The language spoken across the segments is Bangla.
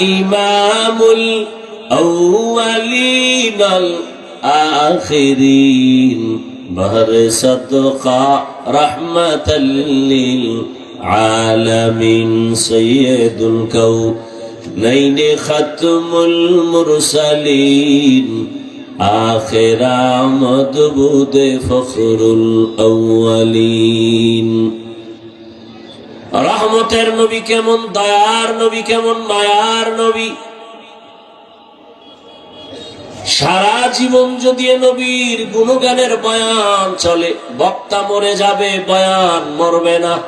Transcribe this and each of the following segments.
إمام الأولين الآخرين بهر صدقة رحمة للعالمين سيد الكونين ختم المرسلين آخر مدبود فخر الأولين রহমতের নবী কেমন, দয়ার নবী কেমন, মায়ার নবী। সারা জীবন যদি নবীর গুণগানের বয়ান চলে, বক্তা মরে যাবে, বয়ান মরবে না।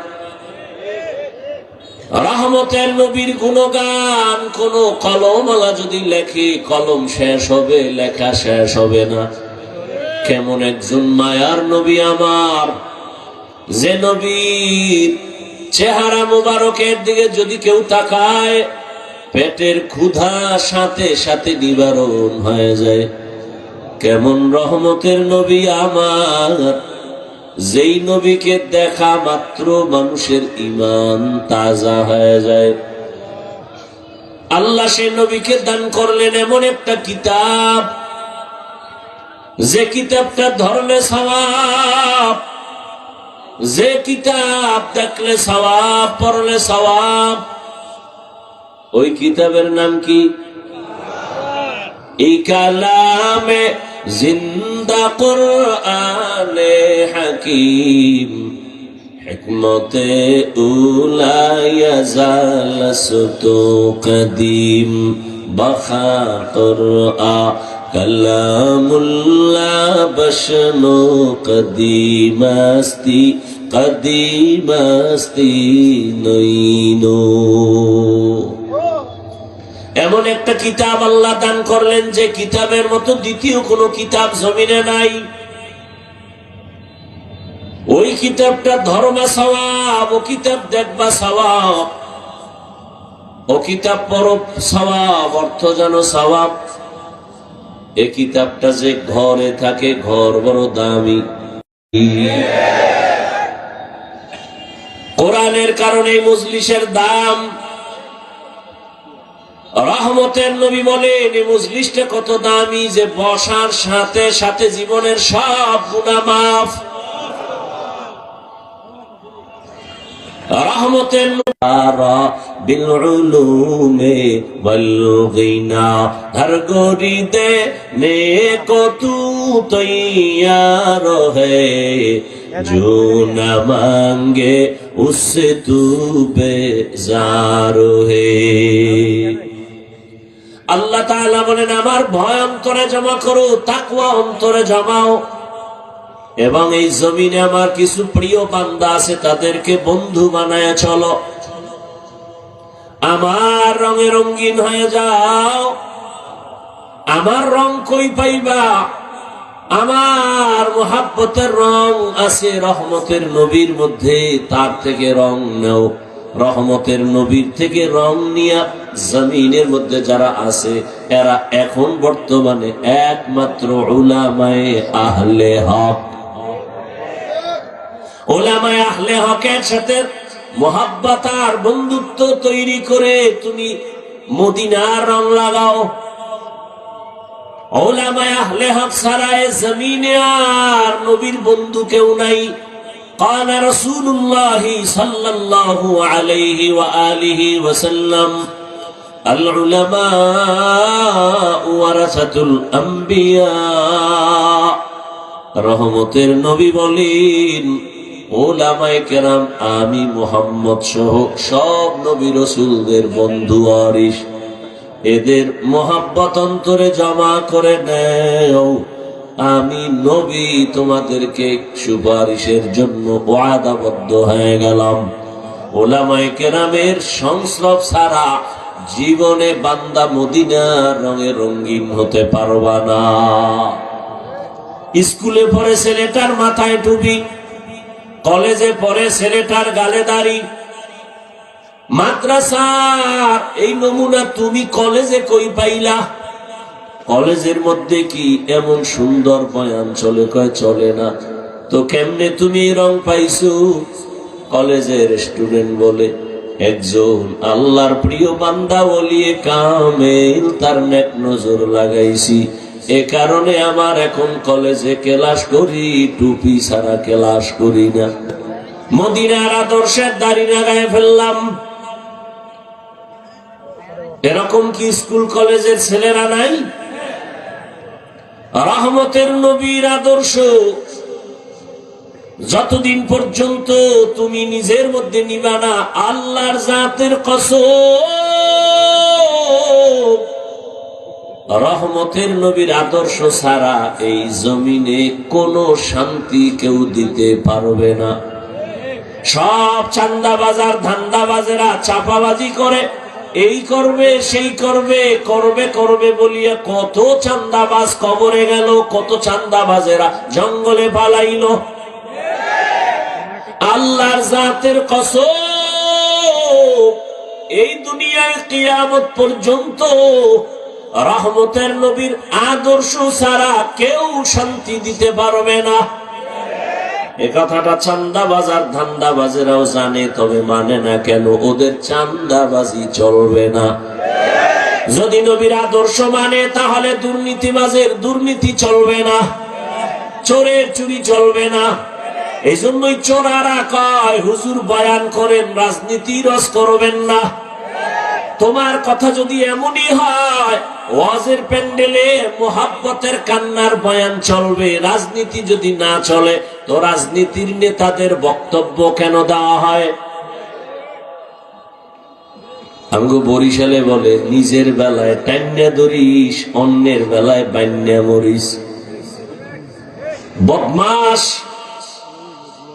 রহমতের নবীর গুণগান কোন কলমওয়ালা যদি লেখে, কলম শেষ হবে, লেখা শেষ হবে না। কেমন একজন মায়ার নবী আমার। যে নবীর চেহারা মোবারকের দিকে যদি কেউ তাকায়, পেটের ক্ষুধা সাথে সাথে নিবারণ হয়ে যায়। কেমন রহমতের নবী আমার, যেই নবীকে দেখা মাত্র মানুষের ইমান তাজা হয়ে যায়। আল্লাহ সে নবীকে দান করলেন এমন একটা কিতাব, যে কিতাবটা ধরলে সবাব যে কিতাব দেখলে সবাব পড়লে সবাব ওই কিতাবের নাম কি? এই কালামে জিন্দা কোরআনে হাকিম। হিকমতে উলায়া জালসতু কদিম। বখা কোরআন। কালামুল্লাহ বসনো কদিমাস্তি কদিমাস্তি নইনো এমন একটা কিতাব আল্লাহ দান করলেন যে কিতাবের মতো দ্বিতীয় কোনো কিতাব জমিনে নাই। ওই কিতাবটা ধর্মা সবাব ও কিতাব দেখবা সবাব ও কিতাব পর সবাব অর্থ জানো সবাব এ কিতাবটা যে ঘরে থাকে, ঘর বড় দামি। কোরআনের কারণে মজলিসের দাম, রহমতের নবী বলেন এই মজলিসটা কত দামি যে বসার সাথে সাথে জীবনের সব গুণা মাফ রহমতের বিলুলুমে বলগিনা ধর গরি দে নে কো তু তৈয়ার হে जो न मांगे उससे तू बेजार है আল্লাহ তাআলা বলেন আমার ভয় অন্তরে জমা করো তাকওয়া অন্তরে জমাও এবং এই জমিনে আমার কিছু প্রিয় বান্দা আছে, তাদেরকে বন্ধু বানায় চলো। আমার রঙে রঙিন হয়ে যাও। আমার রং কই পাইবা? আমার মোহাব্বতের রং আছে রহমতের নবীর মধ্যে, তার থেকে রং নেও। রহমতের নবীর থেকে রং নিয়া জমিনের মধ্যে যারা আছে, এরা এখন বর্তমানে একমাত্র উলামায়ে আহলে হক। ওলামায় আহলে হকের সাথে মোহাব্বত আর বন্ধুত্ব তৈরি করে তুমি মদিনার রং লাগাও ওলামায় আহলে হক সারায় জমিনে আর নবীর বন্ধু কেউ নাই قال رسول الله صلى الله عليه وآله وسلم العلماء ورثة الأنبياء রহমতের নবী বলেন ওলামায়ে কেরাম, আমি মোহাম্মদ সহ সব নবী রসুলদের বন্ধু আরিস এদের মোহাব্বত অন্তরে জমা করে নেও। আমি নবী, তোমাদেরকে সুপারিশের জন্য ওয়াদাবদ্ধ হয়ে গেলাম। ওলামায়ে কেরামের সংস্রব ছাড়া জীবনে বান্দা মদিনার রঙে রঙিন হতে পারবা না। স্কুলে পড়ে ছেলেটার মাথায় টুপি কলেজে পড়ে ছেলেটার গালে দাড়ি। মাদ্রাসার এই নমুনা তুমি কলেজে কই পাইলা? কলেজের মধ্যে কি এমন সুন্দর বয়ান চলে, কয় চলে না। তো কেমনে তুমি রং পাইছো? কলেজের স্টুডেন্ট বলে, একজন আল্লাহর প্রিয় বান্দা বলিয়ে কামেল, তার নেক নজর লাগাইছি। এ কারণে আমার এখন কলেজে ক্লাস করি, টুপি ছাড়া ক্লাস করি না। মদিনার আদর্শের দাড়ি লাগায় ফেললাম। এরকম কি স্কুল কলেজের ছেলেরা নাই? রহমতের নবীর আদর্শ। যতদিন পর্যন্ত তুমি নিজের মধ্যে নিবা না, আল্লাহর জাতের কসম। রহমতের নবীর আদর্শ ছাড়া এই জমিনে কোনো শান্তি কেউ দিতে পারবে না। সব চান্দা বাজার ধান্দা বাজেরা চাপাবাজি করে, এই করবে, সেই করবে করবে করবে বলিয়া কত চান্দাবাজ কবরে গেল, কত চান্দাবাজেরা জঙ্গলে পালাইল। আল্লাহর জাতের কসম, এই দুনিয়ায় কিয়ামত পর্যন্ত রহমতের নবীর আদর্শ ছাড়া কেউ শান্তি দিতে পারবে না। এ কথাটা চান্দাবাজার ধান্দাবাজেরাও জানে, তবে মানে না কেন ওদের চান্দাবাজি চলবে না। যদি নবীর আদর্শ মানে তাহলে দুর্নীতিবাজের দুর্নীতি চলবে না। চোরের চুরি চলবে না। এই জন্যই চোরারা কয়, হুজুর বয়ান করেন, রাজনীতি রস করবেন না। তোমার কথা যদি এমনই হয়, ওয়াজের প্যান্ডেলে মোহাব্বতের কান্নার বয়ান চলবে, রাজনীতি যদি না চলে, তো রাজনীতির নেতাদের বক্তব্য কেন দেওয়া হয়? আঙ্গু বরিশালে বলে, নিজের বেলায় টান্যা ধরিস, অন্যের বেলায় বান্যা মরিস। বদমাস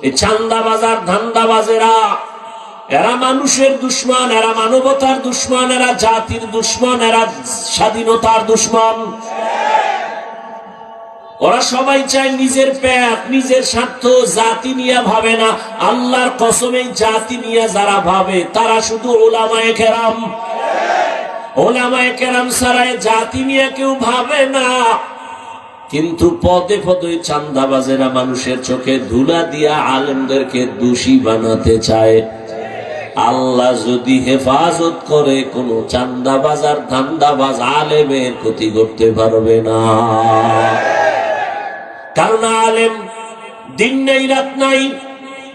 এই চান্দা বাজার ধান্দা এরা মানুষের দুশ্মন, এরা মানবতার দুশ্মন, এরা জাতির দুশ্মন, এরা স্বাধীনতার দুশ্মন। ওরা সবাই চায় নিজের পেট নিজের স্বার্থ জাতি নিয়ে ভাবে না। আল্লাহর কসমে জাতি নিয়ে যারা ভাবে, তারা শুধু ওলামায় কেরাম। ওলামায় কেরাম সারায় জাতি নিয়ে কেউ ভাবে না। কিন্তু পদে পদে চান্দাবাজেরা মানুষের চোখে ধুলা দিয়া আলেমদেরকে দোষী বানাতে চায়। আল্লাহ যদি হেফাজত করে, কোন চান্দাবাজ আর ধান্দাবাজ আলেমের ক্ষতি করতে পারবে না। কারণ আলেম দিন নেই, রাত নাই।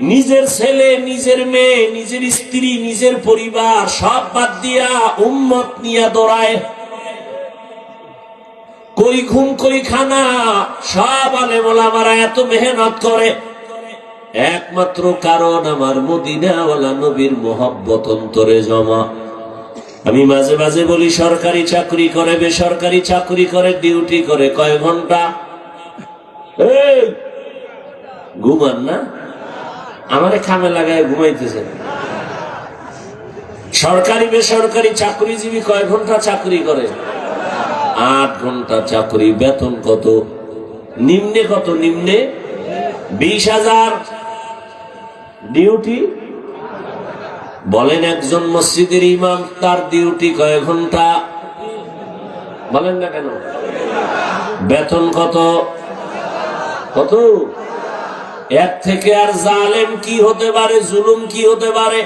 নিজের ছেলে, নিজের মেয়ে, নিজের স্ত্রী, নিজের পরিবার, সব বাদ দিয়া উম্মত নিয়ে দৌড়ায়। কই ঘুম, কই খানা, সব ওলামারা এত মেহনত করে। একমাত্র কারণ আমার মদিনাওয়ালা নবীর মোহব্বত অন্তরে জমা। আমি মাঝে মাঝে বলি, সরকারি চাকরি করে, বেসরকারি চাকরি করে, ডিউটি করে, কয় ঘণ্টা? ঘুমান না? আমারে খামে লাগায় ঘুমাইতেছে সরকারি, বেসরকারি চাকরিজীবী কয় ঘণ্টা চাকরি করে? আট ঘণ্টা চাকরি, বেতন কত? নিম্নে কত? নিম্নে বিশ হাজার। ডিউটি? বলেন একজন মসজিদের ইমাম, তার ডিউটি কয় ঘণ্টা? বলেন না কেন? বেতন কত? কত? এর থেকে আর জালেম কি হতে পারে, জুলুম কি হতে পারে?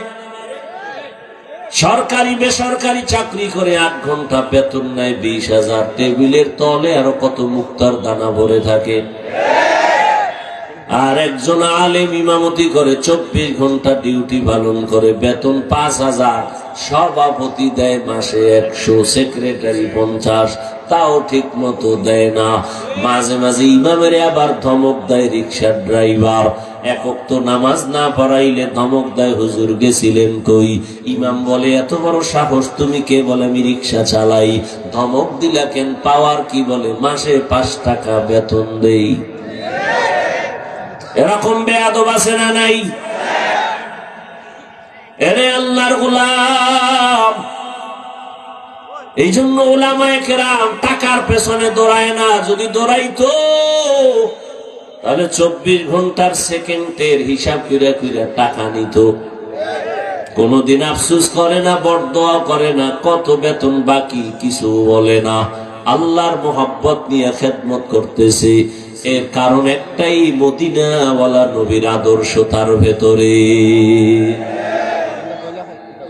সরকারি, বেসরকারি চাকরি করে আট ঘণ্টা বেতন নেয়, বিশ হাজার। টেবিলের তলে আরও কত মুক্তার দানা ভরে থাকে। আর একজন আলেম ইমামতি করে চব্বিশ ঘণ্টা ডিউটি পালন করে, বেতন পাঁচ হাজার, সভাপতি দেয় মাসে একশো, সেক্রেটারি পঞ্চাশ, তাও ঠিক মতো দেয় না। মাঝে মাঝে ইমামের আবার ধমক দেয় রিক্সার ড্রাইভার। একক তো নামাজ না পড়াইলে ধমক দেয়, হুজুর গেছিলেন কই? ইমাম বলে, এত বড় সাহস, তুমি কে? বলে, আমি রিক্সা চালাই। ধমক দিলা কেন? পাওয়ার কি বলে? মাসে পাঁচ টাকা বেতন দেই। এরকম বেয়াদব আছে না নাই? এরে আল্লাহর গোলাম। এই জন্য ওলামায় কেরাম টাকার পেছনে দৌড়ায় না, যদি দৌড়াইতো, তাহলে চব্বিশ ঘণ্টার সেকেন্ডের হিসাব করে করে টাকা নিত। কোনদিন আফসুস করে না, বরদোয়া করে না, কত বেতন বাকি, কিছু বলে না। আল্লাহর মোহাব্বত নিয়ে খেদমত করতেছে। এর কারণ একটাই, মদিনাওয়ালা নবীর আদর্শ তার ভেতরে।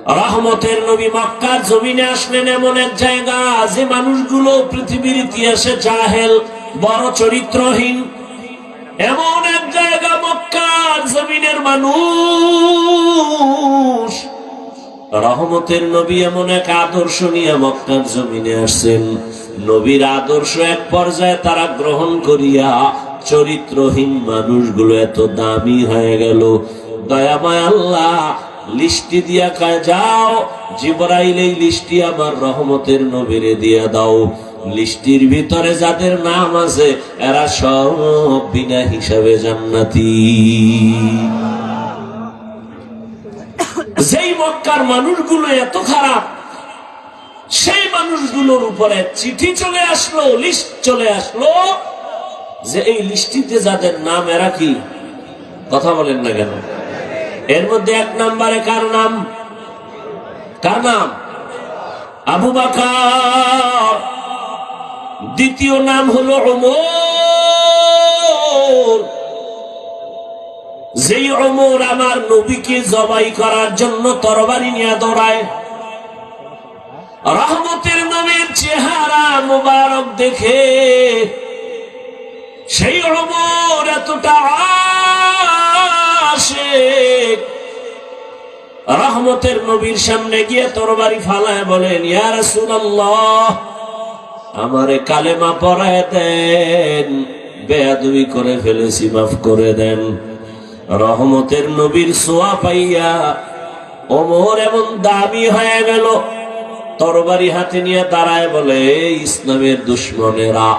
রহমতের নবী মক্কার জমিনে আসলেন এমন এক জায়গা, যে মানুষগুলো পৃথিবীর ইতিহাসে জাহেল, বড় চরিত্রহীন। এমন এক জায়গা মক্কার জমিনের মানুষ। রহমতের নবী এমন এক আদর্শ নিয়ে মক্কার জমিনে আসছেন। নবীর আদর্শ এক পর্যায়ে তারা গ্রহণ করিয়া চরিত্রহীন মানুষগুলো এত দামি হয়ে গেল। দয়াময় আল্লাহ, লিস্টি দিয়া কায়, যাও, জিবরাইল, এই লিস্টি আমার রহমতের নবীরে দিয়া দাও। লিস্টির ভিতরে যাদের নাম আছে, এরা সব বিনা হিসাবে জান্নাতি। মক্কার মানুষগুলো এত খারাপ, সেই মানুষগুলোর উপরে চিঠি চলে আসলো লিস্ট চলে আসলো যে এই লিস্টিতে যাদের নাম, এরা কি? কথা বলেন না কেন? এর মধ্যে এক নাম্বারে কার নাম? কার নাম? আবু বাকার। দ্বিতীয় নাম হলো ওমর যেই অমর আমার নবীকে জবাই করার জন্য তরবারি নিয়ে দৌড়ায়, রহমতের নবীর চেহারা মুবারক দেখে সেই অমর এতটা আসে রহমতের নবীর সামনে গিয়ে তরবারি ফালায় বলেন, ইয়া রাসূলুল্লাহ, আমারে কালেমা পড়ায় দেন, বেয়াদবি করে ফেলেছি, মাফ করে দেন। রহমতের নবীর সোয়া পাইয়া ওমর এমন দামি হয়ে গেল। তরবারি হাতে নিয়ে দাঁড়ায় বলে ইসলামের দুশ্মনেরা,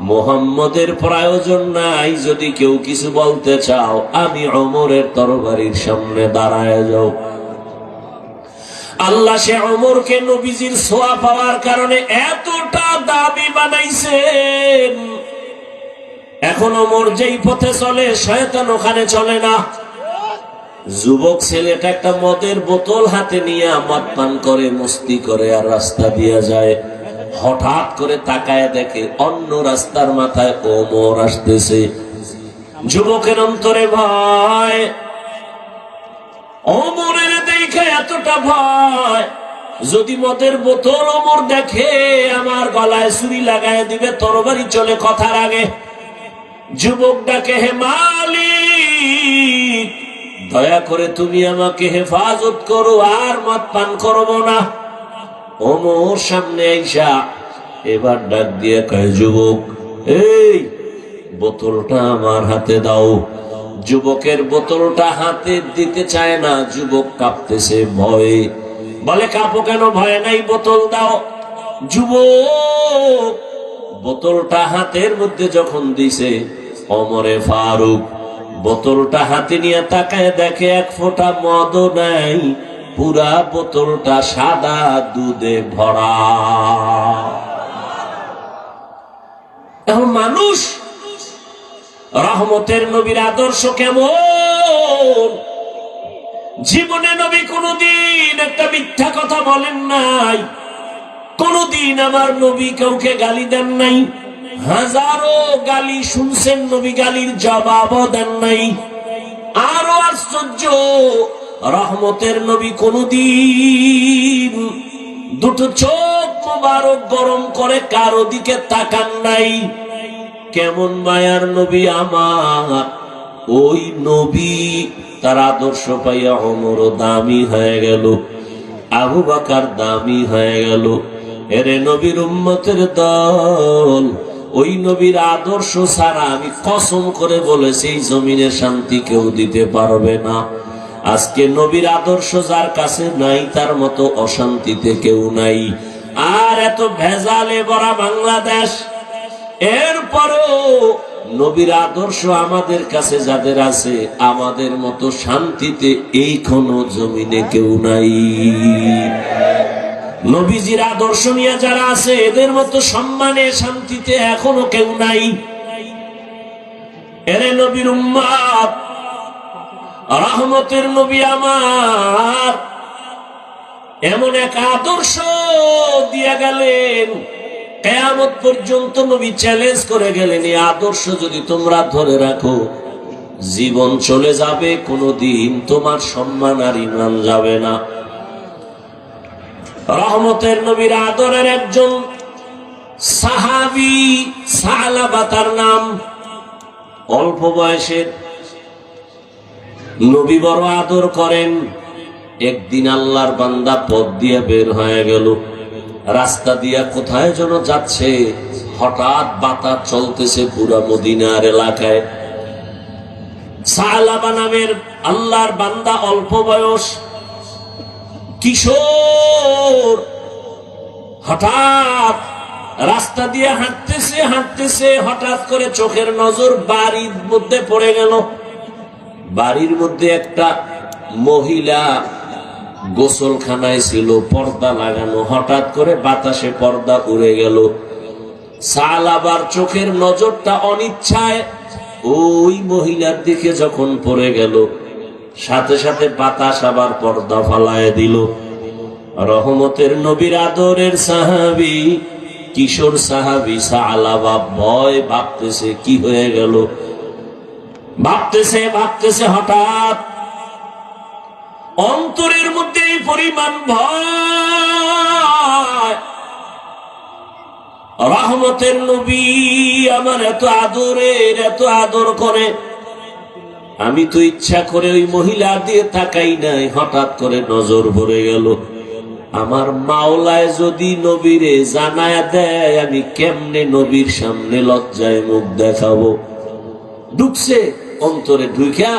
মোহাম্মদের প্রয়োজন নাই, যদি কেউ কিছু বলতে চাও, আমি অমরের তরবারির সামনে দাঁড়ায় যাও। আল্লাহ সে অমরকে নবীজির সোয়া পাওয়ার কারণে এতটা দাবি বানাইছেন। এখন অমর যেই পথে চলে, শয়তান ওখানে চলে না। যুবক ছেলেটা একটা মদের বোতল হাতে নিয়ে মদ পান করে, মস্তি করে আর রাস্তা দিয়ে যায়। হঠাৎ করে তাকায় দেখে অন্য রাস্তার মাথায় ওমর আসতেছে। যুবকের অন্তরে ভয়। অমরের দেখে এতটা ভয়। যদি মদের বোতল অমর দেখে, আমার গলায় ছুরি লাগায় দিবে, তরবারি চলে কথার আগে। যুবক ডাকে হে মালিক, দয়া করে তুমি আমাকে হেফাজত করো, আর মদ পান করব না। ওমর সামনে আইসা এবার ডাক দিয়ে কয়, যুবক, এই বোতলটা আমার হাতে দাও। যুবকের বোতলটা হাতে দিতে চায় না, যুবক কাঁপতেছে ভয়ে। বলে, কাঁপো কেন? ভয় নাই, বোতল দাও। যুবক বোতলটা হাতের মধ্যে যখন দিছে অমরে ফারুক, বোতলটা হাতে নিয়ে তাকায় দেখে এক ফোঁটা মদ নাই, পুরা বোতলটা সাদা দুধে ভরা। এখন মানুষ, রহমতের নবীর আদর্শ কেমন? জীবনে নবী কোনদিন একটা মিথ্যা কথা বলেন নাই, কোনদিন আমার নবী কাউকে গালি দেন নাই। হাজারো গালি শুনছেন নবী গালির জবাবও দেন নাই। আরও আশ্চর্য, রহমতের নবী কোনদিন দুটো চোখ মোবারক গরম করে কারও দিকে তাকান নাই। কেমন মায়ার নবী আমার। ওই নবী তার আদর্শ পাইয়া অমর দামি হয়ে গেল, আবু বাকার দামি হয়ে গেল। এরে নবীর উম্মতের দল ওই নবীর আদর্শ ছাড়া আমি কসম করে বলেছি জমিনে শান্তি কেউ দিতে পারবে না। আজকে নবীর আদর্শ যার কাছে নাই, তার মতো অশান্তিতে কেউ নাই। আর এত ভেজালে ভরা বাংলাদেশ। এরপরেও নবীর আদর্শ আমাদের কাছে যাদের আছে, আমাদের মতো শান্তিতে এই কোন জমিনে কেউ নাই। নবীজির আদর্শ নিয়ে যারা আছে, এদের মতো সম্মানে, শান্তিতে এখনও কেউ নাই। এরে নবীর উম্মাদ রহমতের নবী আমার। এমন এক আদর্শ দিয়া গেলেন, কেয়ামত পর্যন্ত নবী চ্যালেঞ্জ করে গেলেন, এই আদর্শ যদি তোমরা ধরে রাখো, জীবন চলে যাবে, কোনোদিন তোমার সম্মান আর ইমান যাবে না। রহমতের নবীর আদরের একজন সাহাবি সালাবা তার নাম। অল্প বয়সের নবী বড় আদর করেন। একদিন আল্লাহর বান্দা পথ দিয়ে বের হয়ে গেল। রাস্তা দিয়া কোথায় যেন যাচ্ছে। হঠাৎ বাতাস চলতেছে পুরা মদিনার এলাকায়। সালাবা নামের আল্লাহর বান্দা অল্প বয়স কিশোর হঠাৎ রাস্তা দিয়ে হাঁটতেছে হাঁটতেছে, হঠাৎ করে চোখের নজর বাড়ির মধ্যে পড়ে গেল। বাড়ির মধ্যে একটা মহিলা গোসলখানায় ছিল, পর্দা লাগানো। হঠাৎ করে বাতাসে পর্দা উড়ে গেল। সাল আবার চোখের নজরটা অনিচ্ছায় ওই মহিলার দিকে যখন পড়ে গেল সাথে সাথে বাতাস আবার পর্দা ফালায় দিল। রহমতের নবীর আদরের সাহাবি, কিশোর সাহাবি সালাবা ভয় ভাবতেছে, কি হয়ে গেল? ভাবতেছে ভাবতেছে হঠাৎ অন্তরের মধ্যে এই পরিমাণ ভয়। রহমতের নবী আমার এত আদরের, এত আদর করে আমি তো ইচ্ছা করে ওই মহিলা দিয়ে তাকাই নাই, হঠাৎ করে নজর ভরে গেল। আমার মাওলায় যদি নবীরে জানায় দেয়, আমি কেমনে নবীর সামনে লজ্জায় মুখ দেখাবো? ঢুকছে অন্তরে ঢুকা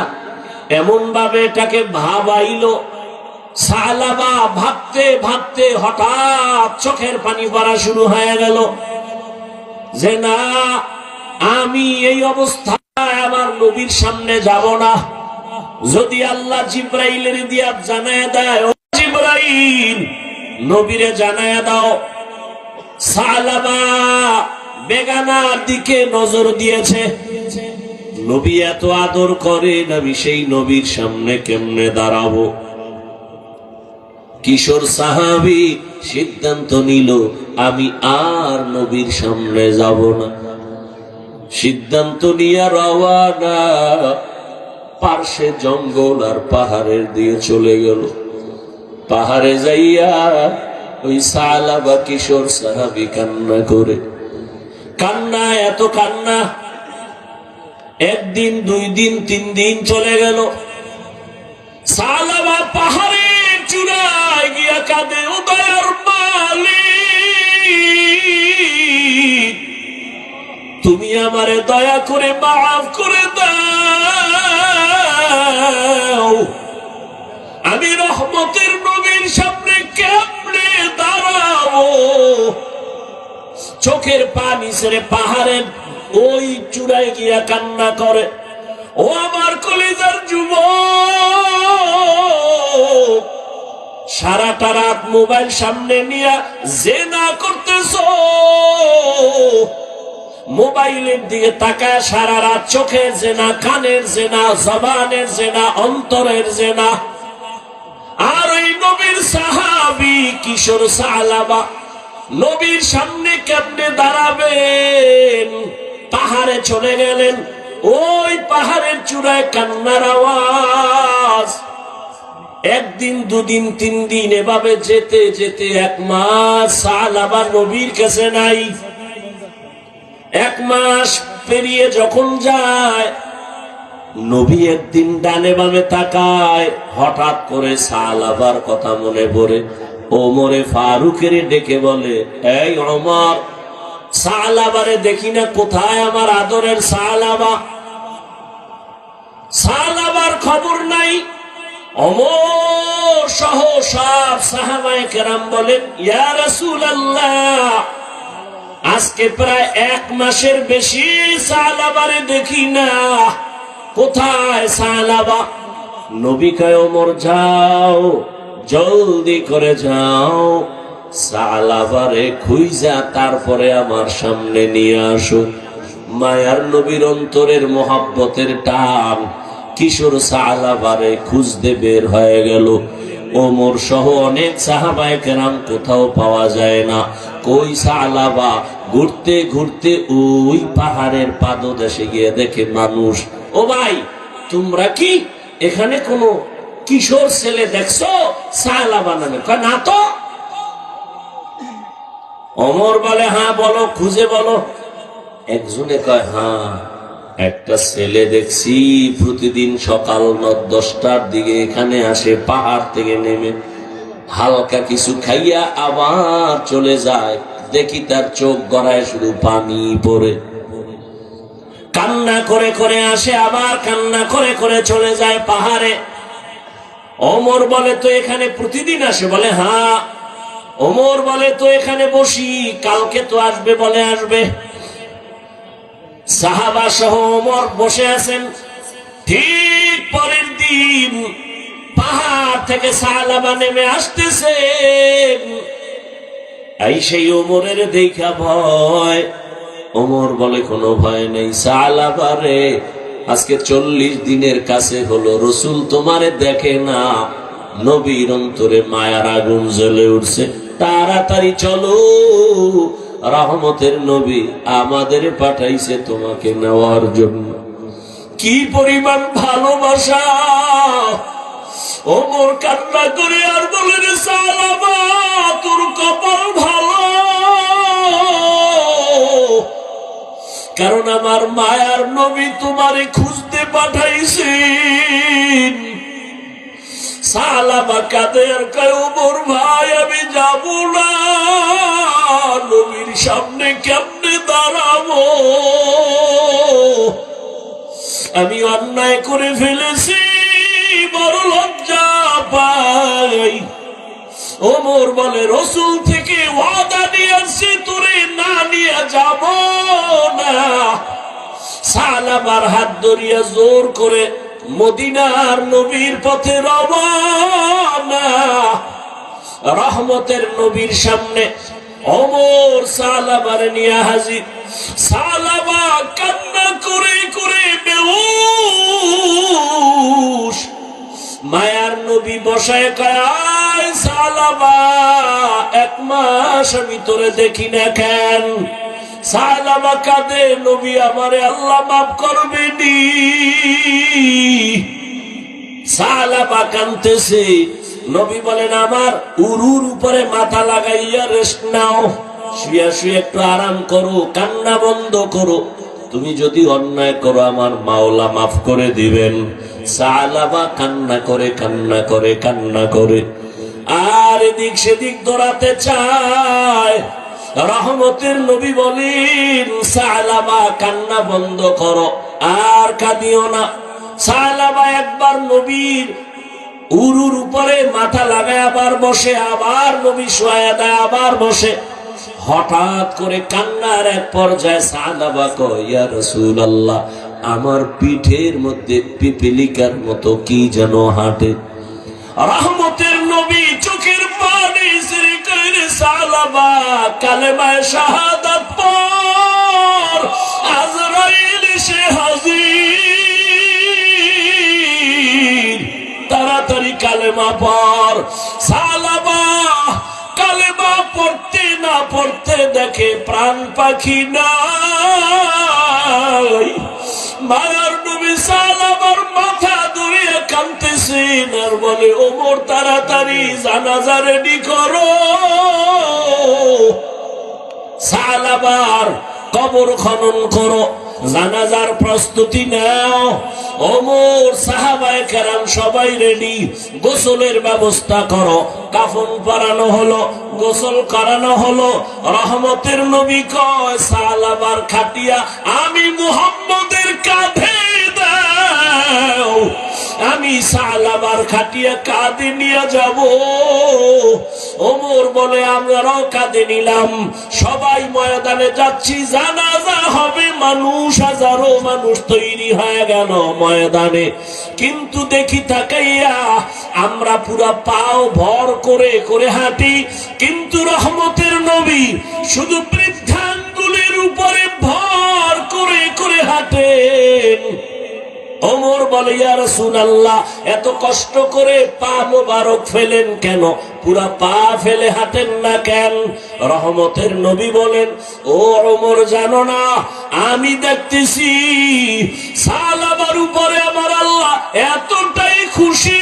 এমন ভাবে এটাকে ভাবাইল। সালাবা, ভাবতে ভাবতে হঠাৎ চোখের পানি পড়া শুরু হয়ে গেল। যে না, আমি এই অবস্থায় আমার নবীর সামনে যাব না। যদি আল্লাহ জিব্রাইলের দিয়া জানায় দেয় জিব্রাইল, নবীরে জানায় দাও। সালাবা বেগানার দিকে নজর দিয়েছে। নবী এত আদর করেন, আমি সেই নবীর সামনে কেমনে দাঁড়াবো? কিশোর সাহাবি সিদ্ধান্ত নিল, আমি আর নবীর সামনে যাব না। সিদ্ধান্ত নিয়ে রওয়ানা পার্শ্বে জঙ্গল আর পাহাড়ের দিয়ে চলে গেল। পাহাড়ে যাইয়া ওই সালা বা কিশোর সাহাবি কান্না করে। কান্না, এত কান্না। একদিন, দুই দিন, তিন দিন চলে গেল। সালাবা পাহাড়ের চূড়ায় গিয়া কাঁদে উদয়ার তুমি আমারে দয়া করে মাফ করে দাও। আমি রহমতের নবীর সামনে কেমনে দাঁড়াবো? চোখের পানি ছেড়ে পাহাড়ের ওই চূড়ায় গিয়া কান্না করে। ও আমার কলিজার যুব সারাটা রাত মোবাইল সামনে নিয়ে যে না করতেছ। মোবাইলের দিকে তাকায় সারা রাত চোখের জেনা, কানের জেনা, জবানের জেনা, অন্তরের জেনা। আর ওই নবীর সাহাবি কিশোর সালাবা নবীর সামনে কেমনে দাঁড়াবেন? পাহাড়ে চলে গেলেন। ওই পাহাড়ের চূড়ায় কান্নার আওয়াজ। একদিন, দুদিন, তিন দিন এভাবে যেতে যেতে এক মাস আবার নবীর কাছে নাই। এক মাস পেরিয়ে যখন যায়, নবী একদিন ডানে বামে তাকায়, হঠাৎ করে সাল আবার কথা মনে পড়ে। ওমরে ফারুকের ডেকে বলে, এই অমর সালাবারে দেখি না কোথায় আমার আদরের সাল আবা? সাল আবার খবর নাই। অমর সহ সাহাবায়ে কেরাম বলেন, ইয়া রাসূলুল্লাহ আজকে প্রায় এক মাসের বেশি সালাবারে দেখি না। কোথায় সালাবা? নবী কয়, ওমর, যাও, জলদি করে যাও। সালাবারে খুইজা তারপরে আমার সামনে নিয়ে আসো। মায়ার নবীর অন্তরের মোহাব্বতের টান কিশোর সালাবারে খুঁজতে বের হয়ে গেল। ওমর সহ অনেক সাহাবায় কেরাম কোথাও পাওয়া যায় না। কই সালাবা ঘুরতে ঘুরতে ওই পাহাড়ের পাদদেশে গিয়ে দেখে মানুষ, ও ভাই, তোমরা কি এখানে কোনো কিশোর ছেলে দেখছ সালাবা নামে? না তো। অমর বলে হ্যাঁ বলো, খুঁজে বলো। একজনে কয় হ্যাঁ একটা ছেলে দেখছি প্রতিদিন সকাল দশটার দিকে এখানে আসে, পাহাড় থেকে নেমে। হালকা কিছু খাইয়া আবার চলে যায়। দেখি তার চোখ গড়ায় শুধু পানি পড়ে। কান্না করে করে আসে, আবার কান্না করে করে চলে যায় পাহাড়ে। অমর বলে, তো এখানে প্রতিদিন আসে? বলে হ্যাঁ। অমর বলে, তো এখানে বসি। কালকে তো আসবে। বলে, আসবে। সাহাবা সহ অমর বসে আছেন। ঠিক পরের দিন পাহাড় থেকে সালাবা নেমে আসতেছে। এই সেই ওমরের দেখা ভয়। ওমর বলে, কোনো ভয় নেই সালাবারে আজকে চল্লিশ দিনের কাছে হলো। রসুল তোমারে দেখে না, নবীর অন্তরে মায়ার আগুন জ্বলে উঠছে। তাড়াতাড়ি চলো, রহমতের নবী আমাদের পাঠাইছে তোমাকে নেওয়ার জন্য। কি পরিমাণ ভালোবাসা! ওমর কান্না করে আর বলে রে তোর কপাল ভালো। কারণ আমার মায়ার নবী তোমারে খুঁজতে পাঠাইছেন। সালামা কাদের ওমর ভাই, আমি যাব না। নবীর সামনে কেমনে দাঁড়াবো? আমি অন্যায় করে ফেলেছি। বড় লজ্জা পাই। ওমর বলে, রসুল থেকে ওয়াদা নিয়ে আসছে, তোরে না নিয়ে যাব না। সালামার হাত ধরিয়া জোর করে মদিনার নবীর পথে রবানা রহমতের নবীর সামনে অমর সালাবার নিয়ে হাজির। সালাবা কান্না করে করে বেউস মায়ার নবী বসায় কয় সালাবা এক মাস আমি তোরে দেখি না কেন? সালাবা কাঁদে নবী আমারে, আল্লাহ মাফ করবে নি। সালাবা কানতেছে নবী বলেন, আমার উরুর উপরে মাথা লাগাইয়া রেস্ট নাও। শুয়ে শুয়ে একটু আরাম করো, কান্না বন্ধ করো। তুমি যদি অন্যায় করো, আমার মাওলা মাফ করে দিবেন। সালাবা কান্না করে কান্না করে কান্না করে। আর এদিক সেদিক দৌড়াতে চায়। রহমতের নবী বলেন, সালাবা কান্না বন্ধ করো, আর কাঁদিও না। সালাবা একবার নবীর উরুর উপরে মাথা লাগায় আবার বসে, আবার নবী শোয়া দেয়, আবার বসে। হঠাৎ করে কান্নার এক পর্যায়ে সালাবা কয়া রসুল আল্লাহ আমার পিঠের মধ্যে পিপিলিকার মতো কি যেন হাঁটে? রহমতের নবী চোখের পানি তাড়াতাড়ি কালেমা পর সালাবা কালেমা পড়তে না পড়তে দেখে প্রাণ পাখি নাই। মায়ার নবী সালামার মাথা ধুয়ে কানতেছেন আর বলে ওমর তাড়াতাড়ি জানাজা রেডি করো। সালাবার কবর খনন করো। জানাজার প্রস্তুতি নাও। অমর সাহাবায় কেরাম, সবাই রেডি গোসলের ব্যবস্থা করো। কাফন পরানো হলো, গোসল করানো হলো। রহমতের নবী কয় সালাবার খাটিয়া আমি মুহাম্মদের কাঁধে দাও। আমি সালাবার খাটিয়া কাঁধে নিয়ে যাব। ওমর বলে, আমরাও কাঁধে নিলাম। সবাই ময়দানে যাচ্ছি। জানাজা হবে, মানুষ, হাজারো মানুষ তৈরি হয়ে গেল ময়দানে। কিন্তু দেখি তাকাইয়া আমরা পুরা পাও ভর করে করে হাঁটি। কিন্তু রহমতের নবী শুধু বৃদ্ধাঙ্গুলের উপরে ভর করে করে হাঁটেন। ওমর বলে, ইয়া রাসূলুল্লাহ, এত কষ্ট করে পা মোবারক ফেলেন কেন? পুরা পা ফেলে হাঁটেন না কেন? রহমতের নবী বলেন, ও ওমর জানো না, আমি দেখতেছি সালাবার উপরে আমার আল্লাহ এতটাই খুশি।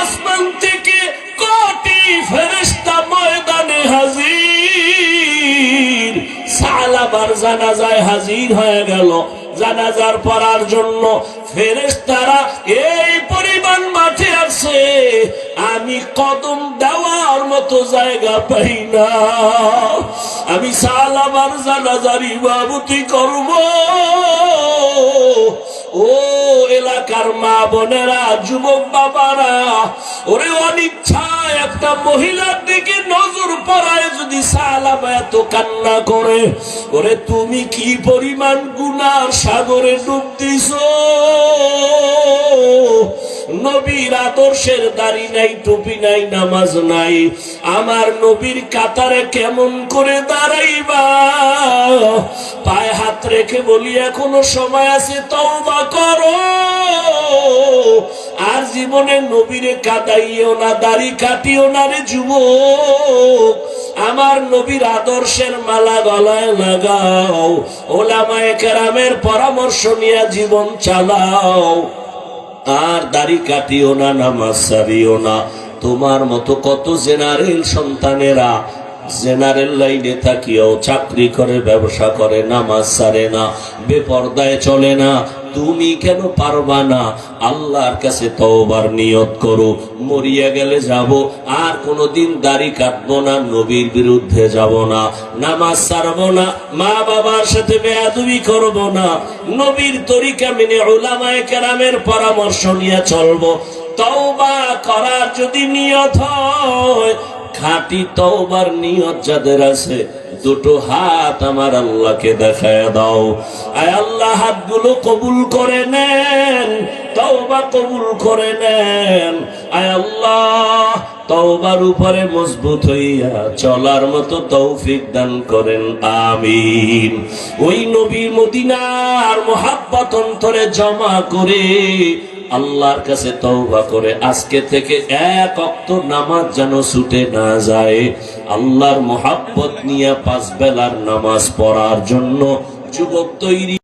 আসমান থেকে কোটি ফেরেশতা ময়দানে হাজির। সালাবার জানাজায় হাজির হয়ে গেল। জানাজার পড়ার জন্য ফেরেশতারা এই আছে, আমি কদম দেওয়ার মতো জায়গা পাই না। আমি সাল আমার জানাজার ইমামতি করব। ও এলাকার মা বোনেরা, যুবক বাবারা, ওরে অনিচ্ছায় একটা মহিলার দিকে নজর পড়ায় যদি সালাম এত কান্না করে, ওরে তুমি কি পরিমাণ গুনার সাগরে ডুব দিছ? নবীর আদর্শের দাড়ি নাই, টুপি নাই, নামাজ নাই। আমার নবীর কাতারে কেমন করে দাঁড়াইবা? পায়ে হাত রেখে বলি, এখনও সময় আছে, তওবা করো। আর জীবনে নবীরে কাদাইও না, দাড়ি কাটিও না রে যুবক। আমার নবীর আদর্শের মালা গলায় লাগাও। ওলামায়ে কেরামের পরামর্শ নিয়ে জীবন চালাও। আর দাড়ি কাটিও না, নামাজ সারিও না। তোমার মতো কত জেনারেল সন্তানেরা জেনারেল লাইনে থাকিও চাকরি করে, ব্যবসা করে, নামাজ সারে না, বেপর্দায় চলে না। তুমি কেন পারবা না? আল্লাহর কাছে তওবার নিয়ত করো। মরিয়া গেলে যাব, আর কোনোদিন দাড়ি কাটবো না, নবীর বিরুদ্ধে যাব না। নামাজ সারবো না, মা বাবার সাথে বেয়াদুবি করব না। নবীর তরিকা মেনে ওলামায়ে কেরামের পরামর্শ নিয়ে চলবো। তওবা করার যদি নিয়ত হয়, খাঁটি তওবার নিয়ত যাদের আছে দুটো হাত আমার আল্লাহকে দেখায় দাও। আয় আল্লাহ, হাতগুলো কবুল করে নেন, তওবা কবুল করে নেন। আয় আল্লাহ, তওবার উপরে মজবুত হইয়া চলার মতো তৌফিক দান করেন, আমিন। ওই নবী মদিনার মোহাব্বত অন্তরে জমা করে আল্লাহর কাছে তওবা করে আজকে থেকে এক অক্ত নামাজ যেন ছুটে না যায়। আল্লাহর মোহাব্বত নিয়ে পাঁচ বেলার নামাজ পড়ার জন্য যুবক তৈরি